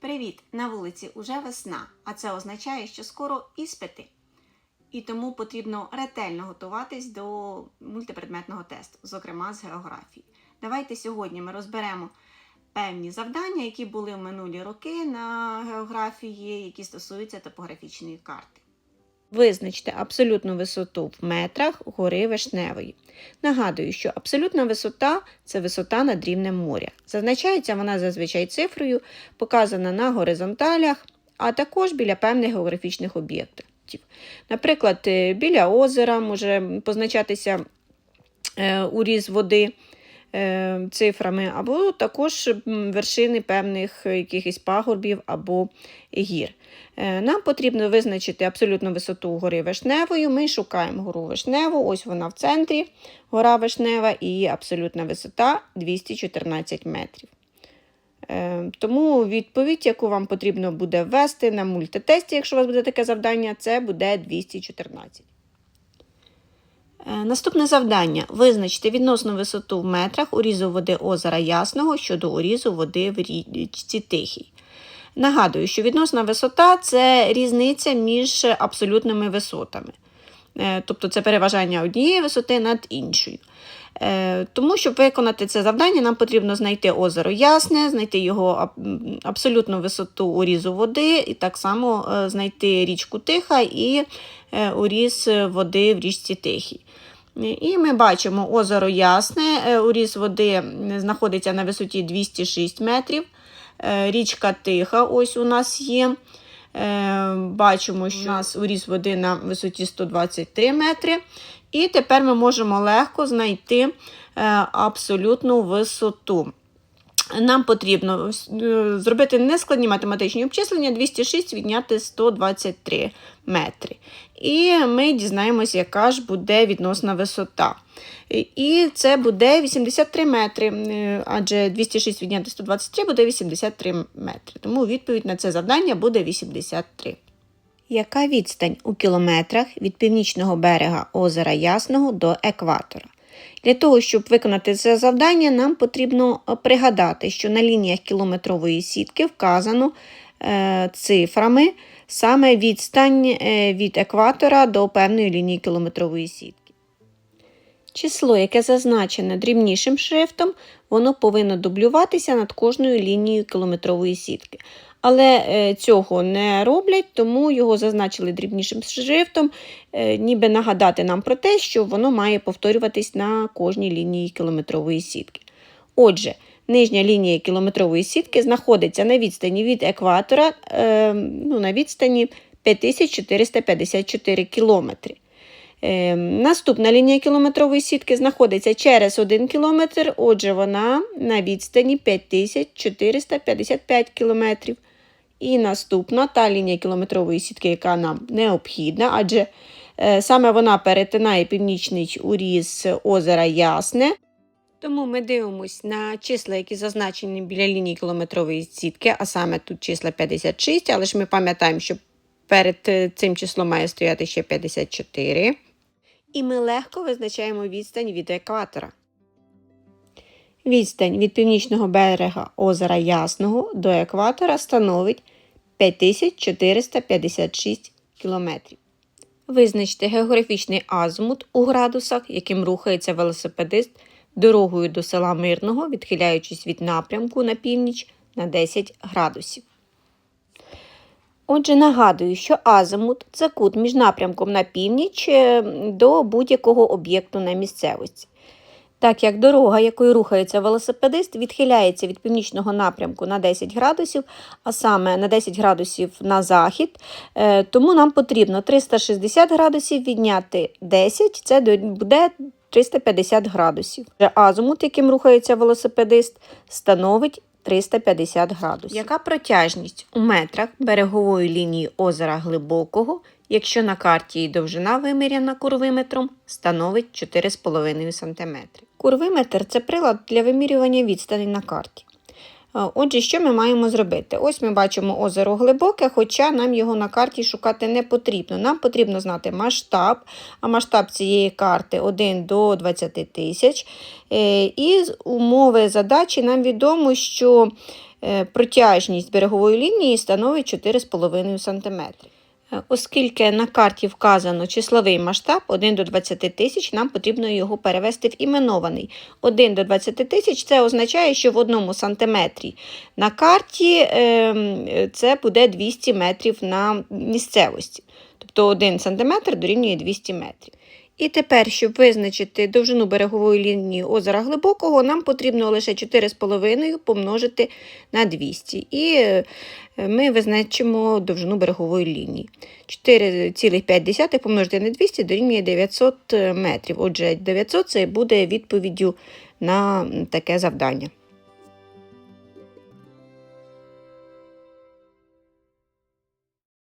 Привіт! На вулиці уже весна, а це означає, що скоро іспити. І тому потрібно ретельно готуватись до мультипредметного тесту, зокрема з географії. Давайте сьогодні ми розберемо певні завдання, які були в минулі роки на географії, які стосуються топографічної карти. Визначте абсолютну висоту в метрах гори Вишневої. Нагадую, що абсолютна висота це висота над рівнем моря. Зазначається вона зазвичай цифрою, показана на горизонталях, а також біля певних географічних об'єктів. Наприклад, е, біля озера може позначатися е, уріз води цифрами, або також вершини певних якихось пагорбів або гір. Е, Нам потрібно визначити абсолютну висоту гори Вишневою. Ми шукаємо гору Вишневу, ось вона в центрі, гора Вишнева, і її абсолютна висота 214 метрів. Е, Тому відповідь, яку вам потрібно буде ввести на мультитесті, якщо у вас буде таке завдання, це буде 214. Е, Наступне завдання. Визначте відносну висоту в метрах урізу води озера Ясного щодо урізу води в річці Тихій. Нагадую, що відносна висота це різниця між абсолютними висотами. Е, Тобто це переважання однієї висоти над іншою. Е, Тому, щоб виконати це завдання, нам потрібно знайти озеро Ясне, знайти його абсолютну висоту урізу води, і так само знайти річку Тиха і уріз води в річці Тихій. І ми бачимо озеро Ясне, е, уріз води знаходиться на висоті 206 метрів. Е, Річка Тиха ось у нас є. Е, Бачимо, що у нас уріз води на висоті 123 метри. І тепер ми можемо легко знайти абсолютну висоту. Нам потрібно е, зробити нескладні математичні обчислення 206 відняти 123 метри. І ми дізнаємося, яка ж буде відносна висота. І це буде 83 метри, е, адже 206 відняти 123 буде 83 метри. Тому відповідь на це завдання буде 83. Яка відстань у кілометрах від північного берега озера Ясного до екватора? Для того, щоб виконати це завдання, нам потрібно е, пригадати, що на лініях кілометрової сітки вказано е, цифрами саме відстань е, від екватора до певної лінії кілометрової сітки. Число, яке зазначене дрібнішим шрифтом, воно повинно дублюватися над кожною лінією кілометрової сітки. Але е, цього не роблять, тому його зазначили дрібнішим шрифтом, е, ніби нагадати нам про те, що воно має повторюватись на кожній лінії кілометрової сітки. Отже, нижня лінія кілометрової сітки знаходиться на відстані від екватора, е, ну, на відстані 5454 кілометри. Е, Наступна лінія кілометрової сітки знаходиться через 1 кілометр, отже, вона на відстані 5455 кілометрів. І наступна та лінія кілометрової сітки, яка нам необхідна, адже е, саме вона перетинає північний уріз озера Ясне. Тому ми дивимося на числа, які зазначені біля лінії кілометрової сітки, а саме тут числа 56, але ж ми пам'ятаємо, що перед е, цим числом має стояти ще 54. І ми легко визначаємо відстань від екватора. Відстань від північного берега озера Ясного до екватора становить 5456 км. Визначте географічний азимут у градусах, яким рухається велосипедист дорогою до села Мирного, відхиляючись від напрямку на північ на 10 градусів. Отже, нагадую, що азимут це кут між напрямком на північ е, до будь-якого об'єкту на місцевості. Так як дорога, якою рухається велосипедист, відхиляється від північного напрямку на 10 градусів, а саме на 10 градусів на захід, е, тому нам потрібно 360 градусів відняти 10, це буде 350 градусів. Азимут, яким рухається велосипедист, становить 350 градусів. Яка протяжність у метрах берегової лінії озера Глибокого, якщо на карті її довжина виміряна курвиметром, становить 4,5 см? Курвиметр це прилад для вимірювання відстані на карті. Отже, що ми маємо зробити? Ось ми бачимо озеро глибоке, хоча нам його на карті шукати не потрібно. Нам потрібно знати масштаб, а масштаб цієї карти 1 до 20 тисяч. Е, І з умови задачі нам відомо, що Е, Протяжність берегової лінії становить 4,5 см. Оскільки на карті вказано числовий масштаб 1 до 20 тисяч, нам потрібно його перевести в іменований. 1 до 20 тисяч це означає, що в одному сантиметрі на карті ем, це буде 200 метрів на місцевості. Тобто 1 сантиметр дорівнює 200 метрів. І тепер, щоб визначити довжину берегової лінії озера Глибокого, нам потрібно лише 4,5 помножити на 200. І е, ми визначимо довжину берегової лінії. 4,5 помножити на 200 дорівнює 900 метрів. Отже, 900 це буде відповіддю на таке завдання.